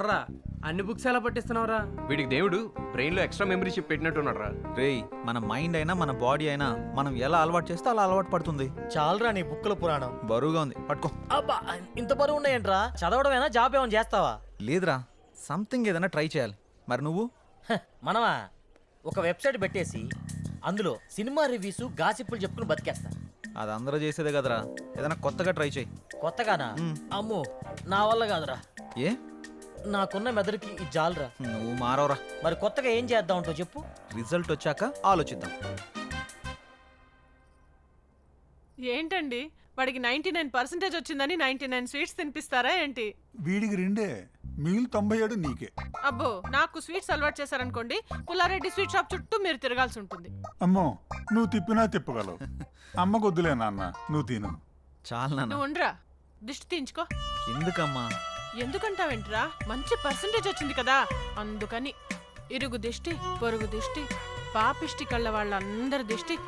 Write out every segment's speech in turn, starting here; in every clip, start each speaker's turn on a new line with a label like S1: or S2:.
S1: ఎవర్రా? అన్ని బుక్స్ ఎలా పట్టిస్తున్నావురా?
S2: వీడికి దేవుడు బ్రెయిన్లో ఎక్స్ట్రా మెమరీ చిప్ పెట్టినట్టున్నాడు రా
S3: రేయ్ మన మైండ్ అయినా మన బాడీ అయినా మనం ఎలా అలవాటు చేస్తే అలా అలవాటు పడుతుంది.
S4: చాలరా నీ బుక్కుల పురాణం.
S3: బరువుగా ఉంది. పట్టుకో.
S4: అబ్బా ఇంత బరువు ఉన్నాయంట్రా? చదవడమేనా జాబ్ ఏమైనా చేస్తావా?
S3: లేదురా సంథింగ్ ఏదైనా ట్రై చేయాలి. మరి నువ్వు?
S4: హ, మనమా? ఒక వెబ్సైట్ పెట్టేసి అందులో సినిమా రివ్యూస్ గాసిప్పులు చెప్పుకుని బతికేస్తా.
S3: అది అందరూ చేసేదే కదరా. ఏదైనా కొత్తగా ట్రై చేయి.
S4: కొత్తగానా? అమ్మో నా వల్ల కాదురా.
S3: ఏ?
S4: నాకున్న మెదడుకి ఈ జాలరా.
S3: నువ్వు మారవరా.
S4: మరి కొత్తగా ఏం చేద్దాం అంటో చెప్పు.
S3: రిజల్ట్ వచ్చాక ఆలోచిద్దాం.
S5: ఏంటండి? వాడికి నైన్టీ నైన్ పర్సెంటేజ్ వచ్చిందని నైన్టీ నైన్ స్వీట్స్ తినిపిస్తారా ఏంటి?
S6: వీడికి రెండే. మిగిలిన తొంభై ఏడు నీకే.
S5: అబ్బో నాకు స్వీట్స్ అలవాటు చేశారనుకోండి పుల్లారెడ్డి స్వీట్ షాప్ చుట్టూ మీరు తిరగాల్సి ఉంటుంది.
S6: అమ్మో నువ్వు తిప్పినా తిప్పగలవు. అమ్మ కొద్దులే నాన్న నువ్వు తిను.
S3: చాలు నాన్న.
S5: నువ్వు ఉండరా. దిష్టి తీయించుకో.
S3: ఎందుకమ్మా?
S5: ఎందుకంటావేంట్రా? మంచి పర్సెంటేజ్ వచ్చింది కదా. అందుకని ఇరుగు దిష్టి పొరుగు దిష్టి పాపిష్టి కళ్ళ వాళ్ళందరి దిష్టి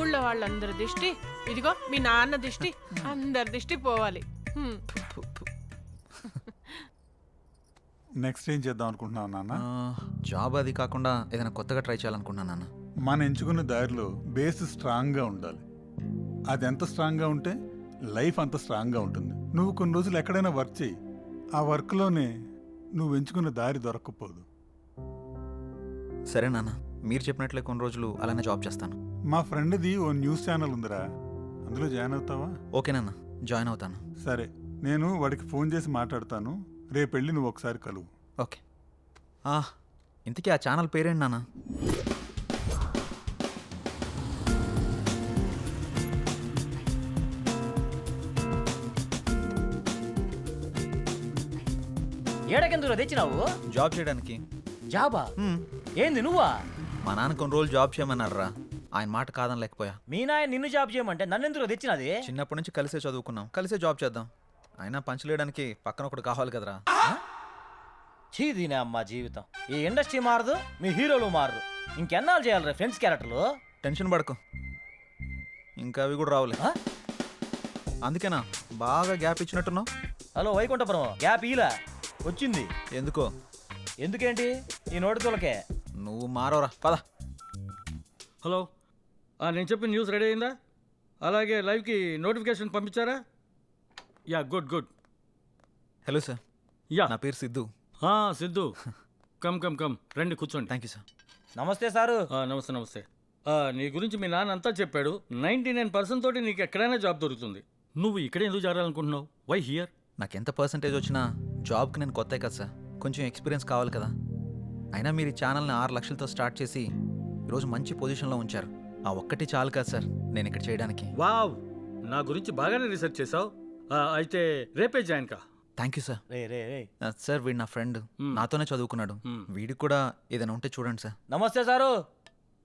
S5: ఊళ్ళో వాళ్ళందరి దిష్టి ఇదిగో మీ నాన్న దిష్టి అందరి దిష్టి పోవాలి. హ్మ్.
S6: నెక్స్ట్ ఏం చేద్దాం అనుకుంటున్నావు నాన్న?
S3: జాబ్ అది కాకుండా ఏదైనా కొత్తగా ట్రై చేయాలనుకున్నాను నాన్న.
S6: మనం ఎంచుకున్న దారిలో బేస్ స్ట్రాంగ్గా ఉండాలి. అది ఎంత స్ట్రాంగ్గా ఉంటే లైఫ్ అంత స్ట్రాంగ్గా ఉంటుంది. నువ్వు కొన్ని రోజులు ఎక్కడైనా వర్క్ చేయి. ఆ వర్క్లోనే నువ్వు ఎంచుకున్న దారి దొరక్కపోదు.
S3: సరే నాన్న మీరు చెప్పినట్లే కొన్ని రోజులు అలానే జాబ్ చేస్తాను.
S6: మా ఫ్రెండ్ది ఓ న్యూస్ ఛానల్ ఉందిరా. అందులో జాయిన్ అవుతావా?
S3: ఓకే నాన్న జాయిన్ అవుతాను.
S6: సరే నేను వాడికి ఫోన్ చేసి మాట్లాడతాను. రేపు వెళ్ళి నువ్వు ఒకసారి కలువు.
S3: ఓకే. ఆ, ఇంతకీ ఆ ఛానల్ పేరేంటి నాన్న?
S4: ఏడకెందుకు తెచ్చినావు?
S3: జాబ్ చేయడానికి.
S4: జాబా. ఏంది నువ్వా?
S3: మా నాన్న కొన్ని రోజులు జాబ్ చేయమన్నారా ఆయన మాట కాదని లేకపోయా
S4: మీ నాయన నిన్ను జాబ్ చేయమంటే నన్ను ఎందుకు తెచ్చినది?
S3: చిన్నప్పటి నుంచి కలిసే చదువుకున్నాం. కలిసే జాబ్ చేద్దాం. అయినా పంచలేయడానికి పక్కన ఒకటి కావాలి కదరా.
S4: చీ దీనే అమ్మా జీవితం. ఈ ఇండస్ట్రీ మారదు మీ హీరోలు మారరు. ఇంకెన్నాళ్ళు చేయాలి ఫ్రెండ్స్ క్యారెక్టర్లు?
S3: టెన్షన్ పడకు. ఇంకా అవి కూడా రావులే? అందుకేనా బాగా గ్యాప్ ఇచ్చినట్టున్నావు?
S4: హలో వైకుంఠపురం. గ్యాప్ ఈలా? వచ్చింది.
S3: ఎందుకో?
S4: ఎందుకేంటి? ఈ నోటి తోలకే.
S3: నువ్వు మారవరా పద.
S7: హలో ఆ, నేను చెప్పిన న్యూస్ రెడీ అయిందా? అలాగే లైవ్కి నోటిఫికేషన్ పంపించారా? Yeah good good.
S3: Hello sir.
S7: Yeah.
S3: నా పేరు సిద్ధు.
S7: ఆ, సిద్ధు. Come come come. రండి కూర్చోండి.
S3: Thank you sir.
S4: నమస్తే సారు.
S7: ఆ, నమస్తే నమస్తే. ఆ, నీ గురించి మీ నాన్న అంతా చెప్పాడు. నైంటీ నైన్ పర్సెంట్ తోటి నీకు ఎక్కడైనా జాబ్ దొరుకుతుంది. నువ్వు ఇక్కడే ఎందుకు చేరాలనుకుంటున్నావు వై హియర్
S3: నాకు ఎంత పర్సంటేజ్ వచ్చినా జాబ్కి నేను కొత్త కదా సార్. కొంచెం ఎక్స్పీరియన్స్ కావాలి కదా. అయినా మీరు ఈ ఛానల్ని ఆరు లక్షలతో స్టార్ట్ చేసి ఈరోజు మంచి పొజిషన్లో ఉంచారు. ఆ ఒక్కటి చాలు కదా సార్ నేను ఇక్కడ చేయడానికి.
S7: వావ్! నా గురించి బాగానే రీసెర్చ్ చేసావు అయితే రేపే జాయిన్ కా?
S3: థ్యాంక్ యూ సార్
S4: రే రే రే.
S3: సార్ వీడు నా ఫ్రెండ్ నాతోనే చదువుకున్నాడు.
S7: Hmm.
S3: వీడికి కూడా ఏదైనా ఉంటే చూడండి సార్.
S4: నమస్తే సారు.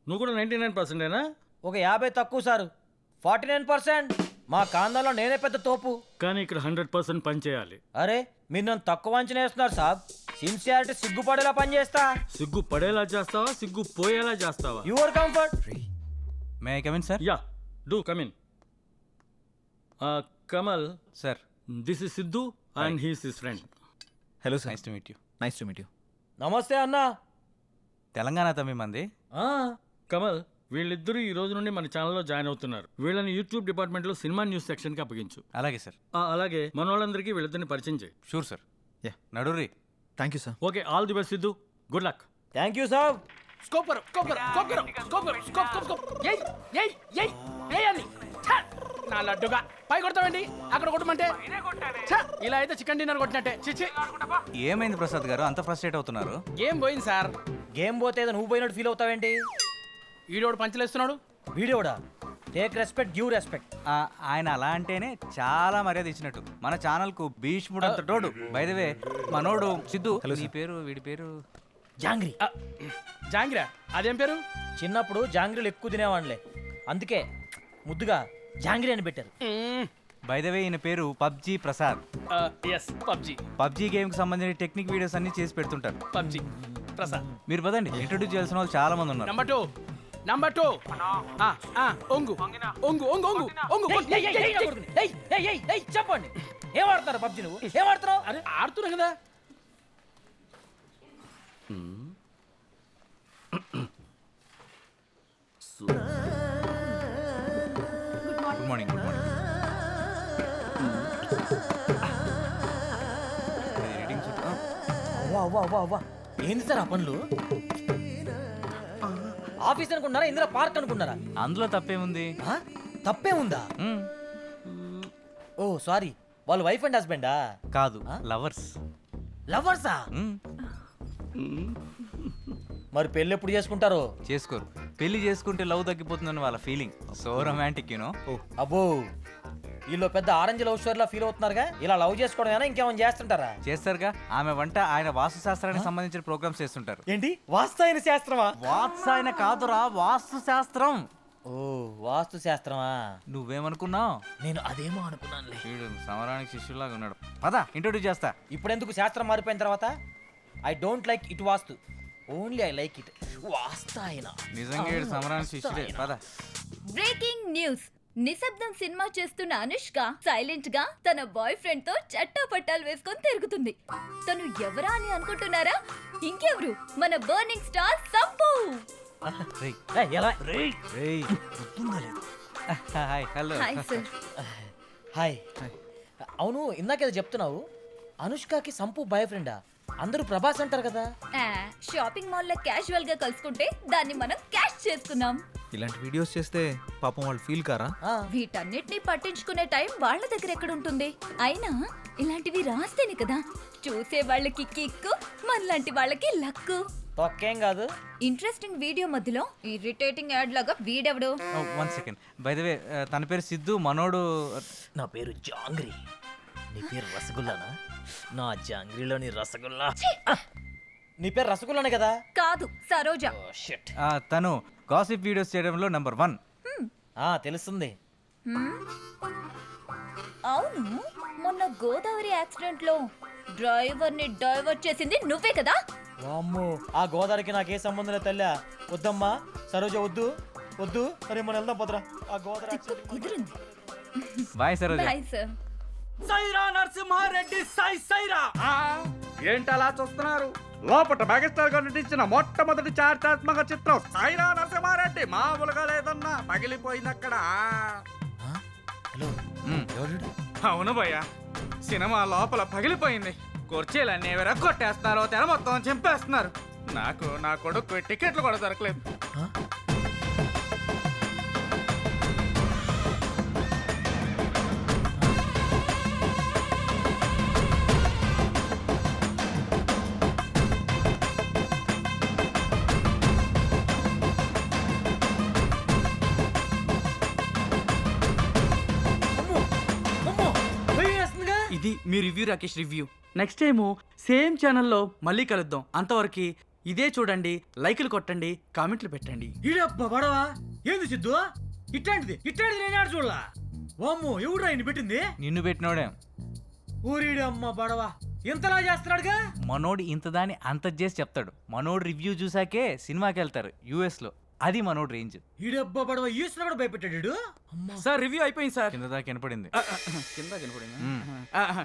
S7: నువ్వు కూడా నైంటీ నైన్ పర్సెంటేనా
S4: ఒక యాభై తక్కువ సారు. ఫార్టీ నైన్ పర్సెంట్ మా కాందంలో నేనే పెద్ద తోపు.
S7: కానీ ఇక్కడ హండ్రెడ్ పర్సెంట్ పని చేయాలి.
S4: అరే మీరు నన్ను తక్కువ అంచనా వేస్తున్నారు సాబ్. సిన్సియారిటీ సిగ్గుపడేలా పనిచేస్తా
S7: సిగ్గు పడేలా చేస్తావా? సిగ్గు పోయేలా చేస్తావా
S4: your comfort
S8: may I come in sir
S7: yeah do come in Kamal
S8: sir
S7: this is Siddhu and his is friend
S3: hello sir
S8: nice to meet you
S3: nice to meet you
S4: నమస్తే అన్నా.
S8: తెలంగాణ తమ్మి మంది.
S7: కమల్ వీళ్ళిద్దరూ ఈ రోజు నుండి మన ఛానల్లో జాయిన్ అవుతున్నారు. వీళ్ళని యూట్యూబ్ డిపార్ట్మెంట్లో సినిమా న్యూస్ సెక్షన్కి అప్పగించు.
S8: అలాగే సార్.
S7: ఆ, అలాగే మన వాళ్ళందరికీ వీళ్ళిద్దరిని పరిచయం చేయి.
S8: Sure sir.
S3: Yeah.
S8: నడురి
S3: thank you sir.
S7: Okay all the best Siddhu. Good luck.
S4: Thank you సాబ్
S1: స్కోపర్ స్కోపర్ స్కోపర్ స్కోపర్ స్కోప్ స్కోప్ స్కోప్. ఏయ్ ఏయ్ ఏయ్ ఛ! నా లడ్డుగా. పై కొడతావండి అక్కడ కొట్టమంటే? ఛ! ఇలా అయితే చికెన్ డిన్నర్ కొట్టినట్టే. చిచి
S8: ఏమైంది ప్రసాద్ గారు? అంత ఫ్రస్ట్రేట్ అవుతున్నారు.
S1: గేమ్ పోయింది సార్?
S4: గేమ్ పోతే ఏదో నువ్వు పోయినట్టు ఫీల్ అవుతావేంటి?
S1: ఈడోడు పంచలేస్తున్నాడు?
S4: వీడియోడా టేక్ రెస్పెక్ట్ గివ్ రెస్పెక్ట్.
S8: ఆ, ఆయన అలా అంటేనే చాలా మర్యాద ఇచ్చినట్టు. మన ఛానల్కు భీష్ముడు అంత తోడు బైదవే మనోడు సిద్ధు నీ పేరు వీడి పేరు?
S4: జాంగ్రీ.
S1: ఆ, జాంగిరా అదేం పేరు?
S4: చిన్నప్పుడు జాంగ్రీలు ఎక్కువ తినేవాళ్ళే. అందుకే ముద్దుగా జాంగ్రీ అని పెట్టారు.
S8: బైదవే ఈయన పేరు PUBG Prasad.
S1: Yes PUBG.
S8: PUBG గేమ్కి సంబంధించిన టెక్నిక్ వీడియోస్ అన్ని చేసి పెడుతుంటారు.
S1: పబ్జి. ప్రసాద్.
S8: మీరు పదండి. ఇంట్రొడ్యూస్ చేయాల్సిన వాళ్ళు చాలా మంది ఉన్నారు.
S1: నంబర్ టూ నంబర్ టూ ఒంగు ఒంగు ఒంగు ఒంగు ఒంగు
S4: చెప్పండి. ఏం ఆడతారు పబ్జి నువ్వు? ఏం ఆడుతున్నావు?
S1: అరే ఆడుతున్నా కదా.
S8: గుడ్ మార్నింగ్ గుడ్ మార్నింగ్
S4: ఏంది సార్ ఆ పనులు? ఆఫీస్ అనుకున్నారా ఇందులో పార్క్ అనుకున్నారా
S8: అందులో తప్పేముంది?
S4: ఆ? తప్పే ఉందా?
S8: మ్మ్.
S4: Oh sorry. వాళ్ళు వైఫ్ అండ్ హస్బెండా?
S8: కాదు లవర్స్.
S4: లవర్సా? మరి పెళ్ళి ఎప్పుడు చేసుకుంటారో?
S8: చేసుకోరు. పెళ్ళి చేసుకుంటే లవ్ తగ్గిపోతుందని వాళ్ళ ఫీలింగ్. సో రొమాంటిక్ యూనో
S4: అబ్బో. వీళ్ళు పెద్ద ఆరెంజ్ లవ్ స్టోరీలా ఫీల్ అవుతున్నారుగా? ఇలా లవ్ చేసుకోవడం ఇంకేమైనా చేస్తుంటారా?
S8: చేస్తారుగా. ఆమె వంట ఆయన వాస్తు శాస్త్రానికి సంబంధించిన ప్రోగ్రామ్స్ చేస్తుంటారు.
S4: ఏంటి? వాస్తు శాస్త్రమా?
S8: వాత్సాయన కాదురా వాస్తు శాస్త్రం
S4: ఓ వాస్తు శాస్త్రమా
S8: నువ్వేమనుకున్నావు?
S4: నేను అదేమో అనుకున్నానులే.
S8: వీడు సమరానికి శిష్యులాగా ఉన్నాడు. పద ఇంట్రొడ్యూస్ చేస్తా.
S4: ఇప్పుడెందుకు శాస్త్రం మారిపోయిన తర్వాత? I don't like it vastu. Only I like it వాస్తాయన.
S8: నిజంగా వీడు సమరానికి శిష్యుడే. పద.
S9: Breaking news. నిశ్శబ్దం సినిమా చేస్తున్న అనుష్క సైలెంట్గా తన బాయ్ ఫ్రెండ్తో చట్టా పట్టాలు వేసుకొని తిరుగుతుంది. తను ఎవరా అని అనుకుంటున్నారా? ఇంకెవరు? మన burning star Sampu!
S8: Hi hello.
S9: Hi sir
S4: hi. అవును ఇందాకేదో చెప్తున్నావు. అనుష్కకి సంపు బాయ్ ఫ్రెండా? అందరూ ప్రభాస్ అంటారు కదా.
S9: షాపింగ్ మాల్లో క్యాజువల్గా కలుసుకుంటే దాన్ని మనం క్యాష్ చేసుకున్నాం.
S3: ఇలాంటి వీడియోస్ చేస్తే పాపం వాళ్ళు ఫీల్ కారా?
S9: వీటన్నిటిని పట్టించుకునే టైం వాళ్ళ దగ్గర ఎక్కడ ఉంటుంది అయినా ఇలాంటివి రాస్తేనే కదా. చూసే వాళ్ళకి కిక్కు మనలాంటి వాళ్ళకి లక్కు.
S4: తొక్కేం కాదు.
S9: ఇంట్రెస్టింగ్ వీడియో మధ్యలో ఇరిటేటింగ్ యాడ్ లాగా వీడెవడు?
S8: One second by the way తన పేరు సిద్ధు మనోడు
S4: నా పేరు జాంగ్రీ. నీ పేరు రసగుల్లానా? నా జాంగ్రీలోని రసగుల్లా. నీ పేరు రసగుల్లానే కదా?
S9: కాదు సరోజ.
S4: ఓ షిట్
S8: ఆ, తను. గాసిప్ వీడియోస్ చేయడంలో నెంబర్ వన్.
S4: ఆ తెలుస్తుంది?
S9: అవును మొన్న గోదావరి యాక్సిడెంట్లో డ్రైవర్ని డైవర్ట్ చేసింది నువ్వే కదా?
S4: వామ్మో ఆ గోదావరికి నాకే సంబంధం లేదు తల్లా. వద్దమ్మా సరోజ వద్దు వద్దు అరే మనం వెళ్దాం పోతురా. ఆ గోదావరి
S9: కుదిరింది.
S8: Bye Saroja.
S9: Bye sir.
S7: Saira Narasimha Reddy సై సైరా. ఏంటలా చూస్తున్నారు? లోపట మెగాస్టార్ గారు నటించిన మొట్టమొదటి చారిత్రాత్మక చిత్రం సైరా నరసింహారెడ్డి. మామూలుగా లేదన్నా పగిలిపోయింది అక్కడ
S4: హలో
S7: అవును భయ్య సినిమా లోపల పగిలిపోయింది. కుర్చీలన్నీ ఎవరో కొట్టేస్తున్నారు తెర మొత్తం చింపేస్తున్నారు. నాకు నా కొడుకు టికెట్లు కూడా దొరకలేదు.
S1: Review Rakesh review next time same ఛానల్లో మళ్ళీ కలుద్దాం. అంతవరకు ఇదే చూడండి లైకులు కొట్టండి కామెంట్లు పెట్టండి.
S4: ఈడబ్బా బడవా ఏంది సిద్ధు? ఇట్లాంటిది ఇట్లాంటిది నేను ఆడ చూడలా? వామ్మో ఎవడు ఆయన పెట్టింది?
S8: నిన్ను పెట్టినోడే.
S4: ఊరిడి అమ్మ బడవా ఇంతలా చేస్తున్నాడుగా?
S8: మనోడు ఇంత దాన్ని అంత చేసి చెప్తాడు. మనోడు రివ్యూ చూసాకే సినిమాకి వెళ్తారు యుఎస్లో. అది మనోడు రేంజ్.
S4: ఈడబ్బా బడవా ఈశ్వర కూడా భయపెట్టాడు అమ్మా.
S1: సార్ రివ్యూ అయిపోయింది సార్.
S8: కింద దాకా వినపడింది.
S1: కింద కనపడింది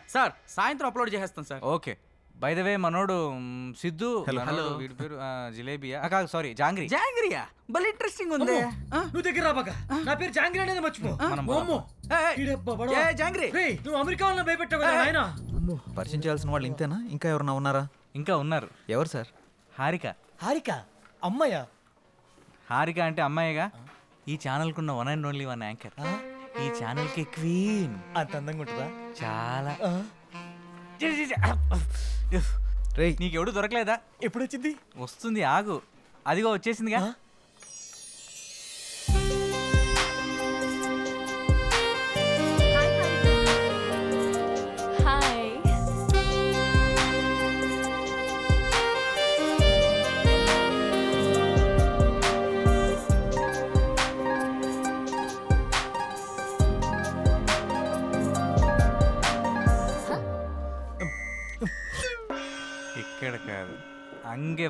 S1: సార్ సాయంత్రం అప్లోడ్ చేసేస్తాను సార్.
S8: ఓకే. బై ద వే మనోడు మ్, సిద్ధు మనోడు,
S1: Hello.
S8: వీడి పేరు ఆ, జిలేబియా ఆ, కాదు సారీ జాంగ్రీ.
S1: జాంగ్రియా? భలే ఇంట్రెస్టింగ్ ఉంది. ఆ?
S4: నువ్వు దగ్గర రాబాక నా పేరు జాంగ్రీ అనేది మర్చిపో.
S8: మనం
S1: ఏయ్.
S4: ఈడబ్బా
S1: జాంగ్రీ.
S4: రేయ్, నువ్వు అమెరికా వాళ్ళని భయపెట్టావు కదా నాయనా?
S3: పరిచయం చేయాల్సిన వాళ్ళు ఇంతేనా? ఇంకా ఎవరన్నా ఉన్నారా?
S8: ఇంకా ఉన్నారు.
S3: ఎవరు సార్?
S8: హారిక.
S4: హారిక? అమ్మయ్య.
S8: హారిక అంటే అమ్మాయిగా? ఈ ఛానల్కి ఉన్న one and only one anchor ఈ ఛానల్కి క్వీన్
S4: అంత అందంగా ఉంటుందా?
S8: చాలా.
S3: రేయ్.
S8: నీకెవడు దొరకలేదా?
S4: ఎప్పుడు వచ్చింది
S8: వస్తుంది ఆగు. అదిగో వచ్చేసిందిగా.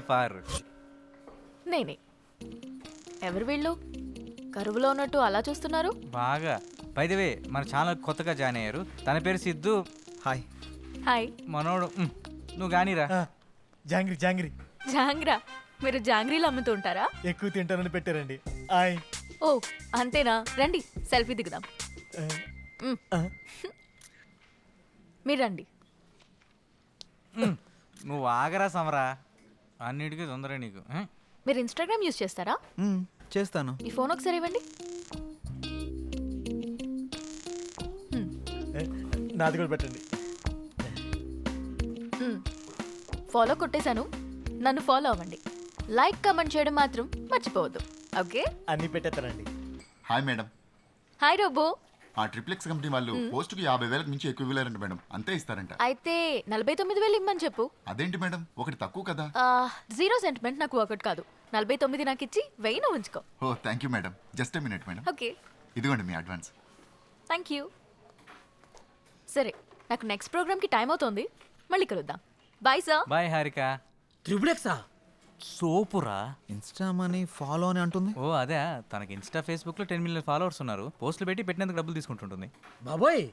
S8: పారు
S10: నేనే. ఎవరు వీళ్ళు? కరువులో ఉన్నట్టు అలా చూస్తున్నారు?
S8: బాగా. వే మన ఛానల్ కొత్తగా జాయిన్ అయ్యారు. తన పేరు సిద్ధు.
S3: హాయ్
S10: హాయ్
S8: మనోడు నువ్వు కానీరా.
S4: ఆ, జాంగ్రీ జాంగ్రీ.
S10: జాంగ్రా మీరు జాంగ్రీలు అమ్ముతూ ఉంటారా
S4: ఎక్కువ తింటానని పెట్టారండి. ఆయ్
S10: ఓ అంతేనా? రండి సెల్ఫీ దిగుదాం. మ్. మీరు రండి.
S8: నువ్వు ఆగరా సమరా. అన్నిటికీ తొందర నీకు?
S10: మీరు ఇన్స్టాగ్రామ్ యూజ్ చేస్తారా?
S3: చేస్తాను.
S10: ఈ ఫోన్ ఒకసారి ఇవ్వండి.
S4: నాది కూడా పెట్టండి.
S10: ఫాలో కొట్టేశాను. నన్ను ఫాలో అవ్వండి. లైక్ కమెంట్ చేయడం మాత్రం మర్చిపోవద్దు. ఓకే
S4: అన్ని పెట్టేస్తానండి.
S11: హాయ్ మేడం
S10: హాయ్ రోబో
S11: ఆ ట్రిప్లెక్స్ కంపెనీ వాళ్ళు పోస్టుకి యాభై వేలకు మించి ఎక్కువ ఇవ్వలేరంట మేడం. అంతే ఇస్తారంట.
S10: అయితే నలభై తొమ్మిది వేలు ఇమ్మని చెప్పు.
S11: అదేంటి మేడం? ఒకటి తక్కువ కదా.
S10: ఆ, జీరో సెంటిమెంట్ నాకు ఒకటి కాదు. నలభై తొమ్మిది నాకు ఇచ్చి వెయ్యి నువ్వు ఉంచుకో.
S11: ఓ thank you madam. Just minute madam.
S10: Okay
S11: ఇదిగోండి మీ అడ్వాన్స్.
S10: థ్యాంక్ యూ సరే నాకు నెక్స్ట్ ప్రోగ్రామ్కి టైం అవుతోంది. మళ్ళీ కలుద్దాం. బాయ్ సార్
S8: బాయ్ హారిక
S4: త్రిబులెక్సా
S8: సోపురా?
S3: ఇన్స్టా మనీ ఫాలో అని అంటుంది.
S8: ఓ అదే తనకి ఇన్స్టా ఫేస్బుక్లో టెన్ మిలియన్ ఫాలోవర్స్ ఉన్నారు. పోస్టులు పెట్టి పెట్టినందుకు డబ్బులు తీసుకుంటుంటుంది.
S4: బాబోయ్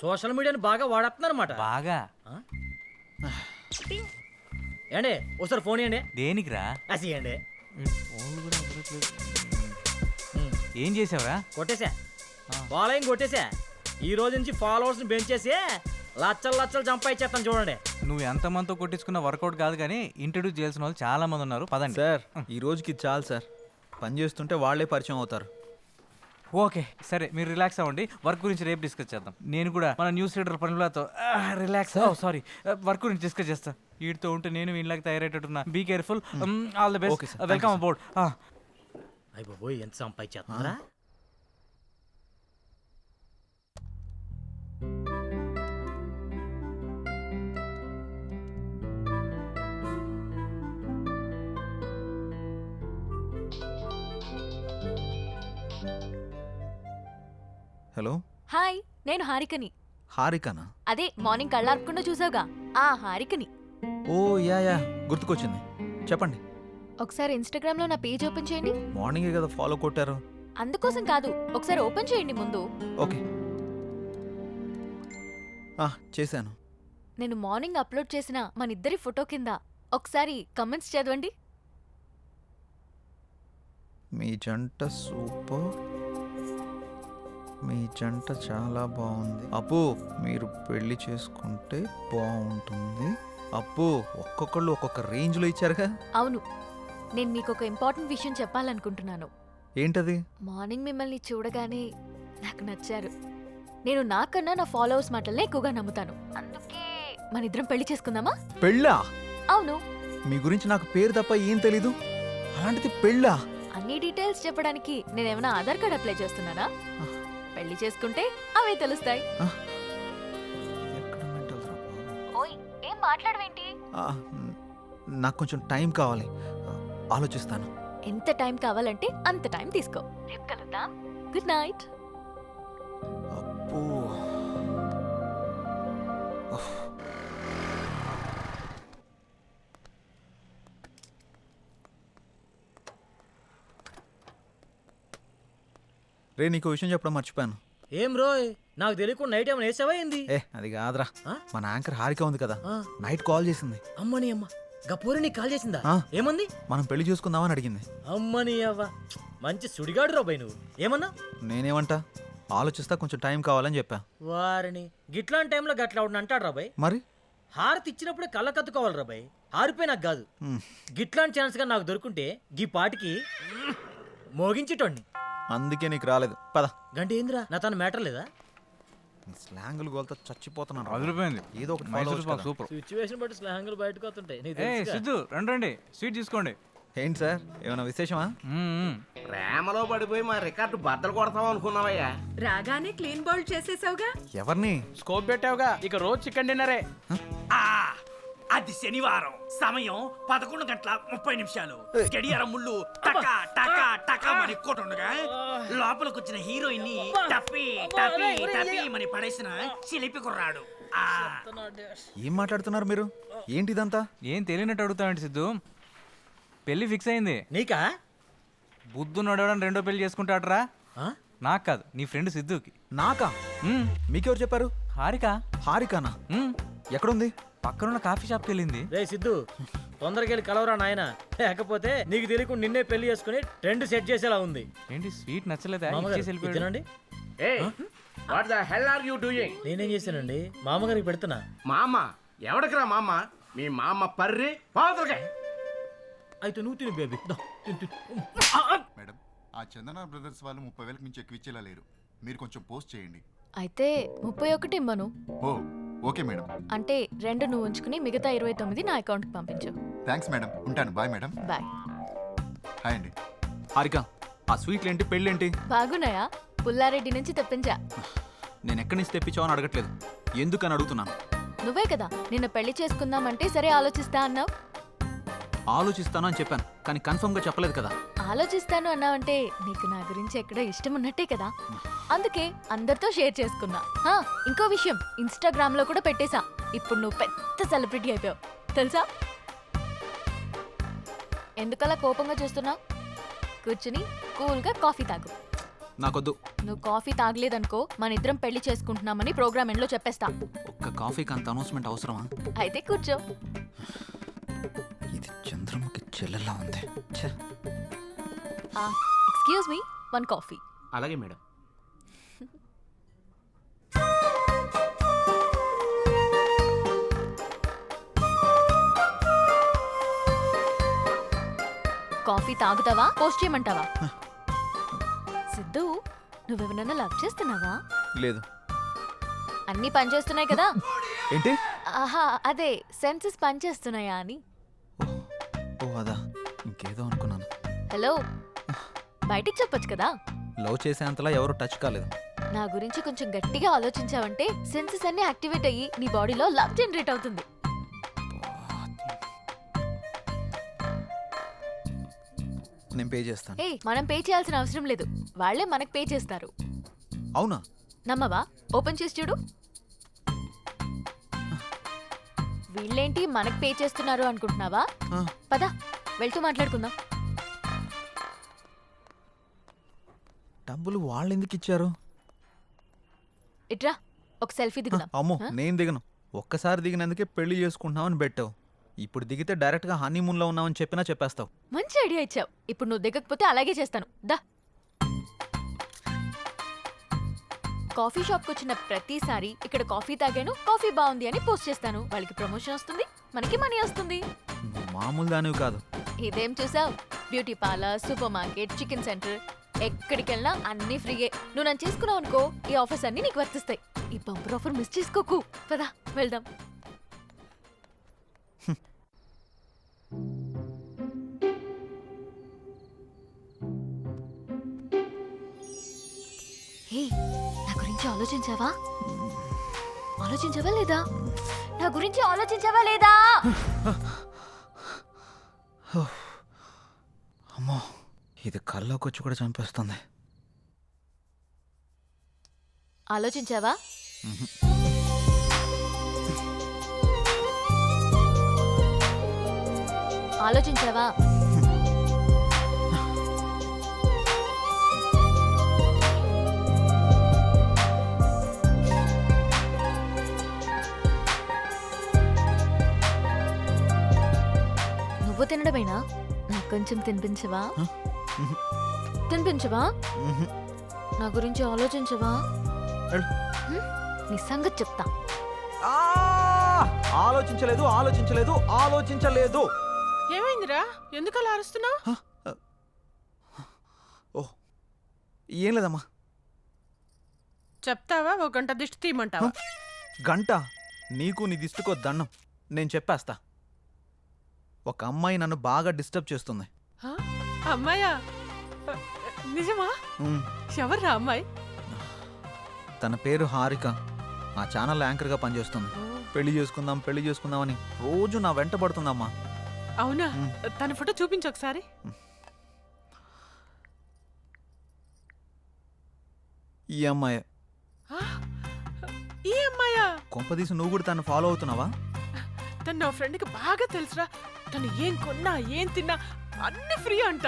S4: సోషల్ మీడియాని బాగా వాడేస్తున్నారన్నమాట
S8: బాగా?
S4: ఏండి ఒకసారి ఫోన్ ఇవ్వండి
S8: దేనికిరా?
S4: అసియండి
S8: ఏం చేసావురా?
S4: కొట్టేశా. ఫాలోయింగ్ కొట్టేశా. ఈ రోజు నుంచి ఫాలోవర్స్ని పెంచేసి లచ్చలు లచ్చలు సంపాదించేస్తాను చూడండి.
S8: నువ్వు ఎంతమందితో కొట్టించుకున్న వర్కౌట్ కాదు కానీ ఇంట్రడ్యూస్ చేయాల్సిన వాళ్ళు చాలా మంది ఉన్నారు. పదండి.
S3: సార్ ఈ రోజుకి చాలు సార్. పని చేస్తుంటే వాళ్ళే పరిచయం అవుతారు.
S8: ఓకే సరే మీరు రిలాక్స్ అవ్వండి. వర్క్ గురించి రేపు డిస్కస్ చేద్దాం. నేను కూడా మన న్యూస్ రీడర్ పనులతో రిలాక్స్ సారీ. వర్క్ గురించి డిస్కస్ చేస్తా. వీటితో ఉంటే నేను వీళ్ళకి తయారయ్యేటట్టున్నా. Be careful all the best welcome. About
S4: అయ్య బాబోయ్ ఎంత సంపాదించేస్తున్నారా
S3: హలో?
S10: హాయ్ నేను హారికని.
S3: హారికనా?
S10: అదే మార్నింగ్ కళ్ళార్పకుండా చూసావుగా. ఆ హారికని.
S3: ఓ యా యా గుర్తుకొచ్చింది. చెప్పండి.
S10: ఒకసారి ఇన్స్టాగ్రామ్లో నా పేజ్ ఓపెన్ చేయండి.
S3: మార్నింగే కదా ఫాలో కొట్టారు.
S10: అందుకోసం కాదు ఒకసారి ఓపెన్ చేయండి ముందు.
S3: ఓకే. ఆ, చేశాను.
S10: నేను మార్నింగ్ అప్లోడ్ చేసిన మన ఇద్దరి ఫోటో కింద ఒకసారి కమెంట్స్ చదవండి.
S3: మీ జంట సూపర్. మీ జంట చాలా బాగుంది. అప్పు మీరు పెళ్ళి చేసుకుంటే బాగుంటుంది. అప్పు ఒక్కొక్కళ్ళు ఒక్కొక్క రేంజ్లో ఇచ్చారుగా.
S10: అవును. నేను మీకు ఒక ఇంపార్టెంట్ విషయం చెప్పాలనుకుంటున్నాను.
S3: ఏంటది?
S10: మార్నింగ్ మిమ్మల్ని చూడగానే నాకు నచ్చారు. నేను నాకన్నా నా ఫాలోవర్స్ మాటలనే ఎక్కువగా నమ్ముతాను. అందుకే మన ఇద్దరం పెళ్ళి చేసుకుందామా?
S3: పెళ్ళా?
S10: అవును.
S3: మీ గురించి నాకు పేరు తప్ప ఏం తెలీదు. అలాంటిది పెళ్ళా?
S10: అన్ని డీటెయిల్స్ చెప్పడానికి నేనేమైనా ఆధార్ కార్డ్ అప్లై చేస్తున్నానా? పెళ్ళి చేసుకుంటే అవే తెలుస్తాయి? ఓయ్ ఏం మాట్లాడవేంటి?
S3: నాకు కొంచెం టైం కావాలి. ఆలోచిస్తాను.
S10: ఎంత టైం కావాలంటే అంత టైం తీసుకో. రేపు కలుద్దాం. Good night.
S3: అప్పు రే నీకు విషయం చెప్పడం మర్చిపోయాను.
S4: ఏం రోయ్? నాకు తెలియకుండా నైట్ ఏమైనా వేసావా ఏంది?
S3: ఏ అది కాదురా.
S4: ఆ?
S3: మన యాంకర్ హారిక ఉంది కదా.
S4: ఆ.
S3: నైట్ కాల్ చేసింది.
S4: అమ్మని అమ్మ. గపూరి నీకు కాల్ చేసిందా?
S3: ఆ.
S4: ఏమంది?
S3: మనం పెళ్ళి చూసుకుందామని అడిగింది.
S4: అమ్మని అవ్వ. మంచి సుడిగాడు రాబాయ్ నువ్వు. ఏమన్నా?
S3: నేనేమంటా? ఆలోచిస్తా కొంచెం టైం కావాలని చెప్పా.
S4: వారిని గిట్లాంటి టైంలో గట్లా అవును అంటాడు రాబాయ్
S3: మరి?
S4: హారతి ఇచ్చినప్పుడే కళ్ళ కత్తుకోవాలి రాబాయ్ హారిపోయి నాకు కాదు.
S3: మ్,
S4: గిట్లాంటి ఛాన్స్గా నాకు దొరుకుంటే గీ పాటికి మోగించేటోడిని.
S3: అందుకే నీకు రాలేదు. పద.
S4: గంట ఏందిరా? నా తన మ్యాటర్ లేదా?
S3: స్లాంగులు గోల్తో చచ్చిపోతున్నాను రా.
S8: అదిరిపోయింది.
S3: ఏదో ఒకటి follow
S8: మైసూర్
S3: అవ్వచ్చు
S8: పాక్
S3: కదా.
S8: సూపర్.
S4: సిచ్యువేషన్ బట్టి స్లాంగులు బయటకు వస్తుంటాయి. నీకు
S8: ఏ
S4: తెలుసుగా.
S8: సిద్ధు రండి రండి. స్వీట్ తీసుకోండి.
S3: ఏంటి సార్? ఏమైనా విశేషమా?
S8: మ్మ్, మ్మ్.
S7: ప్రేమలో పడిపోయి మా రికార్డు బద్దలు కొడతాం అనుకున్నావయ్యా.
S5: రాగానే క్లీన్ బౌల్ చేసేసావుగా?
S3: ఎవరిని?
S1: స్కోప్ పెట్టావుగా. ఇక రోజు చికెన్ డిన్నరే.
S7: అది శనివారం. సమయం పదకొండు గంటల ముప్పై నిమిషాలు. గడియారం ముళ్ళు టక టక టక మని కొట్టుండగా లోపలికి వచ్చిన హీరోయిన్ని టప్పి టప్పి టప్పి మని పడేసిన చిలిపి కుర్రాడు. ఆ.
S3: ఏం మాట్లాడుతున్నారు మీరు? ఏంటి ఇదంతా
S8: ఏం తెలియనట్టు అడుగుతావండి సిద్ధు. పెళ్ళి ఫిక్స్ అయింది.
S4: నీకా?
S8: బుద్ధు నడవడం రెండో పెళ్ళి చేసుకుంటాడరా?
S4: ఆ?
S8: నాకు కాదు నీ ఫ్రెండ్ సిద్ధుకి.
S3: నాకా. మీకెవరు చెప్పారు?
S8: హారిక.
S3: హారికానా. ఎక్కడుంది?
S8: పక్కనున్న కాఫీ షాప్కి వెళ్ళింది.
S4: రే సిద్ధు తొందరగా వెళ్ళి కలవరా నాయన? లేకపోతే నీకు తెలియకుండా నిన్నే పెళ్ళి చేసుకుని ట్రెండ్ సెట్ చేసేలా ఉంది.
S8: ఏంటి స్వీట్ నచ్చలేదా?
S4: మామగారు,
S8: ఇచ్చేసి
S4: ఇది
S8: వెళ్ళిపోయాడు.
S4: తినండి
S7: ఏ what the hell are you doing
S4: నేనేం చేశానండి? మామగారికి పెడుతున్నా.
S7: మామ ఎవడికిరా మామ? మీ మామ పర్రి పావుతలకే
S4: అయితే నువ్వు తిను బేబీ. దా, తిను, తిను.
S11: మేడం ఆ చందన బ్రదర్స్ వాళ్ళు ముప్పై వేలకు మించి ఎక్కువ ఇచ్చేలా లేరు. మీరు కొంచెం పోస్ట్ చేయండి.
S10: అయితే ముప్పై ఒకటి ఇమ్మను.
S11: ఓ ఓకే మేడం.
S10: అంటే రెండు నువ్వు ఉంచుకుని మిగతా ఇరవై తొమ్మిది నా అకౌంట్కి పంపించు.
S11: Thanks madam. ఉంటాను. Bye madam.
S10: బాయ్.
S11: హాయ్ అండి.
S3: హారిక ఆ స్వీట్లు ఏంటి పెళ్ళేంటి?
S10: బాగున్నాయా? పుల్లారెడ్డి నుంచి తెప్పించా.
S3: నేను ఎక్కడి నుంచి తెప్పించావు అని అడగట్లేదు. ఎందుకని అడుగుతున్నాను?
S10: నువ్వే కదా నిన్న పెళ్ళి చేసుకుందామంటే సరే ఆలోచిస్తా అన్నావు?
S3: ఆలోచిస్తాను అని చెప్పాను కానీ కన్ఫర్మ్గా చెప్పలేదు కదా.
S10: ఆలోచిస్తాను అన్నావంటే నీకు నా గురించి ఎక్కడో ఇష్టం ఉన్నట్టే కదా. అందుకే అందరితో షేర్ చేసుకున్నా. హా, ఇంకో విషయం ఇన్స్టాగ్రామ్లో కూడా పెట్టేశా. ఇప్పుడు నువ్వు పెద్ద సెలబ్రిటీ అయిపోయావు. తెలుసా? ఎందుకలా కోపంగా చూస్తున్నావు? కూర్చుని కూల్గా కాఫీ తాగు.
S3: నాకొద్దు.
S10: నువ్వు కాఫీ తాగలేదనుకో మన ఇద్దరం పెళ్ళి చేసుకుంటున్నామని ప్రోగ్రామ్ ఎండ్లో చెప్పేస్తా.
S3: ఒక్క కాఫీకి అంత అనౌన్స్మెంట్ అవసరమా?
S10: అయితే కూర్చో.
S3: ఇది చంద్రముఖి చెల్లెలా ఉంది. ఛే.
S10: ఎక్స్క్యూజ్ మీ వన్ కాఫీ
S2: అలాగే మేడం.
S10: కాఫీ తాగుతావా? పోస్ట్ చేయమంటావా? సిద్ధు నువ్వెవరన్నా లవ్ చేస్తున్నావా?
S3: లేదు.
S10: అన్నీ పనిచేస్తున్నాయి కదా?
S3: ఏంటి?
S10: ఆహా అదే సెన్సెస్ పనిచేస్తున్నాయా అని.
S3: ఓ అదా. ఇంకేదో అనుకున్నాను.
S10: హలో బయటికి చెప్పొచ్చు కదా?
S3: లవ్ చేసేంతలా ఎవరు టచ్ కాలేదు.
S10: నా గురించి కొంచెం గట్టిగా ఆలోచించావంటే సెన్సెస్ అన్ని యాక్టివేట్ అయ్యి నీ బాడీలో లవ్ జనరేట్ అవుతుంది.
S3: నేను పే చేస్తాను.
S10: ఏ మనం పే చేయాల్సిన అవసరం లేదు. వాళ్ళే మనకు పే చేస్తారు.
S3: అవునా?
S10: నమ్మవా? ఓపెన్ చేసి చూడు. వీళ్ళేంటి మనకు పే చేస్తున్నారు అనుకుంటున్నావా?
S3: ఆ.
S10: పద వెళ్తూ మాట్లాడుకుందాం.
S3: డబ్బులు వాళ్ళు ఎందుకు ఇచ్చారు
S10: ఇట్రా ఒక సెల్ఫీ దిగుదాం.
S3: అమ్మో? నేను దిగను. ఒక్కసారి దిగినందుకే పెళ్ళి చేసుకుంటున్నామని పెట్టావు. ఇప్పుడు దిగితే డైరెక్ట్గా హనీమూన్లో ఉన్నామని చెప్పినా చెప్పేస్తావు.
S10: మంచి ఐడియా ఇచ్చావు. ఇప్పుడు నువ్వు దిగకపోతే అలాగే చేస్తాను. దా. కాఫీ షాప్కి వచ్చిన ప్రతిసారి ఇక్కడ కాఫీ తాగాను కాఫీ బాగుంది అని పోస్ట్ చేస్తాను. వాళ్ళకి ప్రమోషన్ వస్తుంది మనకి మనీ వస్తుంది.
S3: మామూలు దానివి కాదు.
S10: ఇదేం చూసావు? Beauty parlour supermarket chicken centre. ఎక్కడికి వెళ్ళినా అన్ని ఫ్రీయే. నువ్వు నన్ను చేసుకున్నావు అనుకో ఈ ఆఫర్స్ అన్ని నీకు వర్తిస్తాయి. ఈ బంపర్ ఆఫర్ మిస్ చేసుకోకు. పదా వెళ్దాం. హే నా గురించి ఆలోచించావా? ఆలోచించావా లేదా? నా గురించి ఆలోచించావా లేదా?
S3: అమ్మో. ఇది కల్లోకి వచ్చి కూడా చంపేస్తుంది.
S10: ఆలోచించావా? ఆలోచించావా? నువ్వు తినడమేనా? నాకు కొంచెం తినిపించవా. తినిపించవా. నా గురించి ఆలోచించవా? నీ సంగతి చెప్తా!
S3: ఆలోచించలేదు ఆలోచించలేదు ఆలోచించలేదు.
S5: ఏమైందిరా? ఎందుకు అలా అరుస్తున్నావు
S3: ఓ ఏం లేదమ్మా.
S5: చెప్తావా? ఒక గంట దిష్టి తీయమంటావా?
S3: గంట? నీకు నీ దిష్టికో దండం. నేను చెప్పేస్తా. ఒక అమ్మాయి నన్ను బాగా డిస్టర్బ్ చేస్తుంది.
S5: హ? అమ్మాయా? నిజమా?
S3: ఉమ్,
S5: ఎవర్రా అమ్మాయి?
S3: తన పేరు హారిక. ఆ ఛానల్ యాంకర్గా పనిచేస్తుంది. పెళ్ళి చేసుకుందాం పెళ్ళి చేసుకుందాం అని రోజు నా వెంట పడుతుందమ్మా.
S5: అవునా?
S3: మ్.
S5: తన ఫోటో చూపించు ఒకసారి.
S3: ఈ అమ్మాయి.
S5: ఆ? ఈ అమ్మాయా?
S3: కొంపదీసి నువ్వు కూడా తను ఫాలో అవుతున్నావా?
S5: తను నా ఫ్రెండ్కి బాగా తెలుసురా. తను ఏం కొన్నా ఏం తిన్నా అన్ని ఫ్రీ అంట.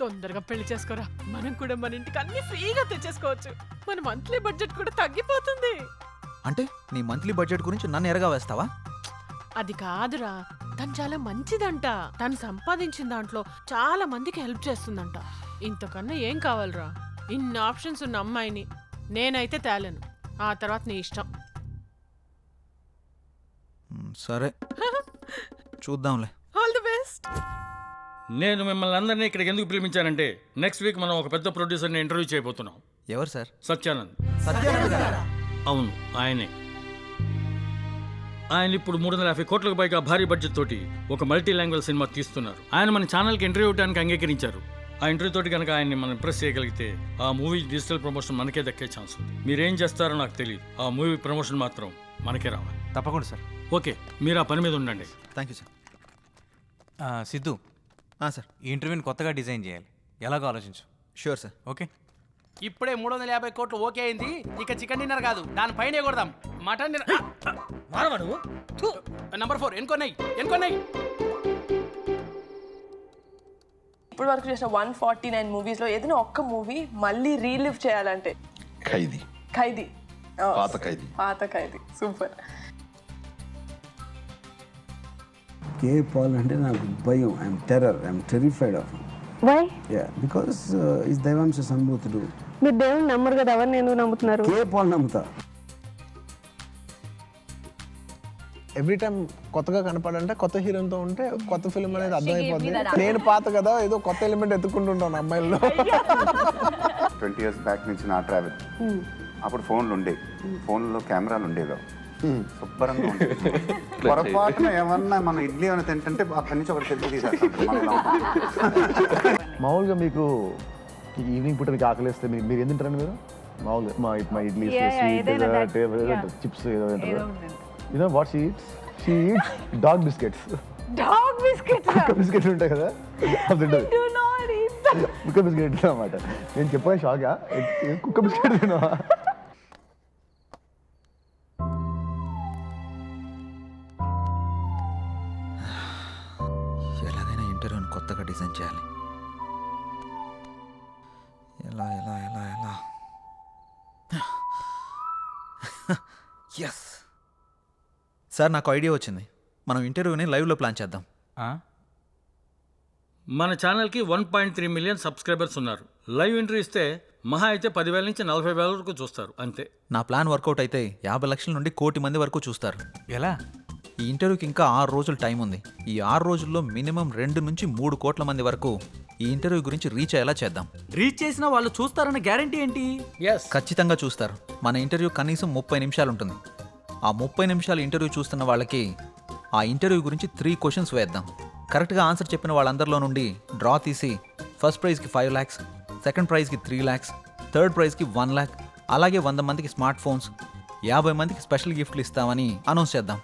S5: తొందరగా పెళ్ళి చేసుకోరా. మనం కూడా మన ఇంటికి అన్ని ఫ్రీగా తెచ్చేసుకోవచ్చు. మన మంత్లీ బడ్జెట్ కూడా తగ్గిపోతుంది.
S3: అంటే నీ మంత్లీ బడ్జెట్ గురించి నన్ను ఎరగా వేస్తావా?
S5: అది కాదురా. తను చాలా మంచిదంట. తను సంపాదించిన దాంట్లో చాలా మందికి హెల్ప్ చేస్తుందంట. ఇంతకన్నా ఏం కావాలరా? ఇన్ని ఆప్షన్స్ ఉన్న అమ్మాయిని నేనైతే తేలేను. ఆ తర్వాత నీ ఇష్టం.
S3: సరే. చూద్దాంలే.
S5: All the best.
S7: నేను మిమ్మల్ని అందరినీ ఇక్కడికి ఎందుకు పిలిపించానంటే నెక్స్ట్ వీక్ మనం ఒక పెద్ద ప్రొడ్యూసర్ని ఇంటర్వ్యూ చేయబోతున్నాం.
S3: ఎవరు సార్?
S7: సత్యానంద్. అవును ఆయనే. ఆయన ఇప్పుడు మూడు వందల యాభై కోట్లకు పైగా భారీ బడ్జెట్ తోటి ఒక మల్టీ లాంగ్వేజ్ సినిమా తీస్తున్నారు. ఆయన మన ఛానల్కి ఇంటర్వ్యూ ఇవ్వడానికి అంగీకరించారు. ఆ ఇంటర్వ్యూ తోటి కనుక ఆయన్ని మనం ఇంప్రెస్ చేయగలిగితే ఆ మూవీ డిజిటల్ ప్రమోషన్ మనకే దక్కే ఛాన్స్ ఉంది. మీరేం చేస్తారో నాకు తెలియదు ఆ మూవీ ప్రమోషన్ మాత్రం మనకే రావాలి.
S8: తప్పకుండా సార్.
S7: ఓకే మీరు ఆ పని మీద ఉండండి.
S3: థ్యాంక్ యూ సార్
S8: ఆ, సిద్ధు
S3: సార్.
S8: ఈ ఇంటర్వ్యూని కొత్తగా డిజైన్ చేయాలి. ఎలాగో ఆలోచించు.
S3: Sure sir
S8: okay?
S1: ఇప్పుడే మూడు వందల యాభై కోట్లు ఓకే అయింది. ఇక చికెన్ డిన్నర్ కాదు. దానిపైనే కొడదాం. మటన్ డిన్నర్ నంబర్ ఫోర్ ఎన్కొన్నాయి ఎన్కొన్నాయి
S12: ఇప్పుడు వరకు చేసిన వన్ ఫార్టీ నైన్ మూవీస్లో ఏదైనా ఒక్క మూవీ మళ్ళీ రీలివ్ చేయాలంటే
S11: ఖైదీ.
S12: ఖైదీ.
S11: పాత ఖైదీ.
S12: పాత ఖైదీ. సూపర్.
S13: కే పాల్ అంటే నాకు భయం. I'm terror I'm terrified of
S12: why
S13: ya because is దైవాంశ సంభూతుడు
S12: మీరు దేవుని నమ్మరు కదా ఎవరు నేను నమ్ముతున్నారు?
S13: కే పాల్ నమ్ముతా.
S14: ఎవ్రీ టైం కొత్తగా కనపడంటే కొత్త హీరోతో ఉంటే కొత్త ఫిల్మ్ అనేది అర్థమైపోద్ది నేను పాత కదా ఏదో కొత్త ఎలిమెంట్ ఎత్తుకుంటుంటాను అమ్మాయిల్లో.
S11: ట్వంటీ ఇయర్స్ బ్యాక్ నుంచి నా ట్రావెల్ అప్పుడు ఫోన్లు ఉండేవి. ఫోన్లో కెమెరాలు ఉండేవి. శుభ్రంగా ఉండేది పొరపాటున ఏమన్నా మనం ఇడ్లీ ఏమైనా తింటుంటే అక్కడి నుంచి ఒకటి సెల్ఫీ తీసేస్తాం.
S14: మామూలుగా మీకు ఈవినింగ్ పూట మీకు ఆకలిస్తే మీరు మీరు ఏం తింటారండి మీరు? మామూలుగా మా మా ఇడ్లీ చిప్స్ ఏదో you know what she eats she eats dog biscuits
S12: dog biscuits
S14: కుక్క బిస్కెట్ ఉంటాయి కదా? అది ఉంటుంది కుక్క బిస్కెట్ అన్నమాట నేను చెప్పాను షాగా కుక్క బిస్కెట్ తినవా?
S3: సార్ నాకు ఐడియా వచ్చింది. మనం ఇంటర్వ్యూని లైవ్లో ప్లాన్ చేద్దాం.
S8: ఆ?
S7: మన ఛానల్కి one point three million subscribers ఉన్నారు. లైవ్ ఇంటర్వ్యూ ఇస్తే మహా అయితే పదివేల నుంచి నలభై వేల వరకు చూస్తారు అంతే.
S3: నా ప్లాన్ వర్కౌట్ అయితే యాభై లక్షల నుండి కోటి మంది వరకు చూస్తారు.
S8: ఎలా?
S3: ఈ ఇంటర్వ్యూకి ఇంకా ఆరు రోజులు టైం ఉంది. ఈ ఆరు రోజుల్లో మినిమం రెండు నుంచి మూడు కోట్ల మంది వరకు ఈ ఇంటర్వ్యూ గురించి రీచ్ అయ్యేలా చేద్దాం.
S4: రీచ్ చేసిన వాళ్ళు చూస్తారన్న గ్యారంటీ ఏంటి?
S3: ఖచ్చితంగా చూస్తారు. మన ఇంటర్వ్యూ కనీసం ముప్పై నిమిషాలు ఉంటుంది. ఆ ముప్పై నిమిషాలు ఇంటర్వ్యూ చూస్తున్న వాళ్ళకి ఆ ఇంటర్వ్యూ గురించి త్రీ క్వశ్చన్స్ వేద్దాం. కరెక్ట్గా ఆన్సర్ చెప్పిన వాళ్ళందరిలో నుండి డ్రా తీసి ఫస్ట్ ప్రైజ్కి ఫైవ్ ల్యాక్స్ సెకండ్ ప్రైజ్కి త్రీ ల్యాక్స్ థర్డ్ ప్రైజ్కి వన్ ల్యాక్ అలాగే వంద మందికి స్మార్ట్ ఫోన్స్ యాభై మందికి స్పెషల్ గిఫ్ట్లు ఇస్తామని అనౌన్స్ చేద్దాం.